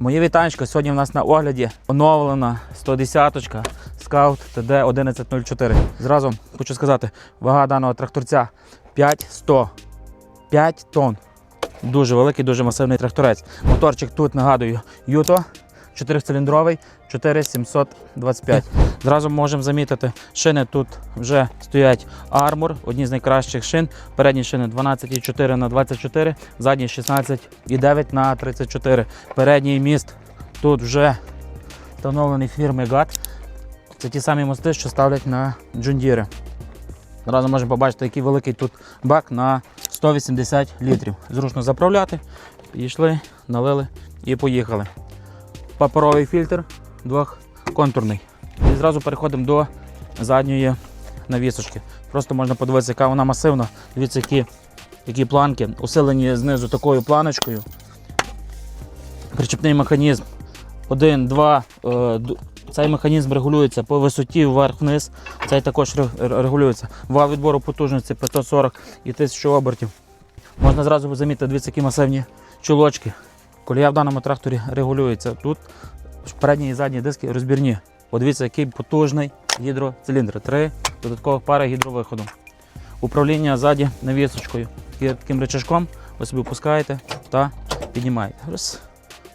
Моє вітанечко. Сьогодні в нас на огляді оновлена 110-ка Scout TD 1104. Зразу хочу сказати, вага даного тракторця 5100. 5 тонн. Дуже великий, дуже масивний тракторець. Моторчик тут нагадую Юто 4-циліндровий 4725. Зразу можемо замітити, шини тут вже стоять Armor, одні з найкращих шин. Передні шини 12,4 на 24, задні 16,9 на 34. Передній міст тут вже встановлений фірми GAT. Це ті самі мости, що ставлять на джундіри. Одразу можемо побачити, який великий тут бак на 180 літрів. Зручно заправляти. Підійшли, налили і поїхали. Паперовий фільтр двохконтурний. І зразу переходимо до задньої навісочки. Просто можна подивитися, яка вона масивна. Дивіться, які, які планки, усилені знизу такою планочкою. Причепний механізм. Один, два. е, Цей механізм регулюється по висоті вверх-вниз. Цей також ре- ре- регулюється. Вал відбору потужності 540 і 1000 обертів. Можна зразу замітити, дивіться, які масивні чулочки. Колія в даному тракторі регулюється. Тут передні і задні диски розбірні. Подивіться, який потужний гідроциліндр. Три додаткових пари гідровиходу. Управління ззаді навісочкою. Таким рычажком ви собі опускаєте та піднімаєте. Раз.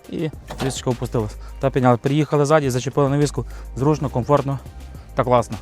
І навісочка опустилась. Та підняли. Приїхали ззаді, зачепили навіску. Зручно, комфортно та класно.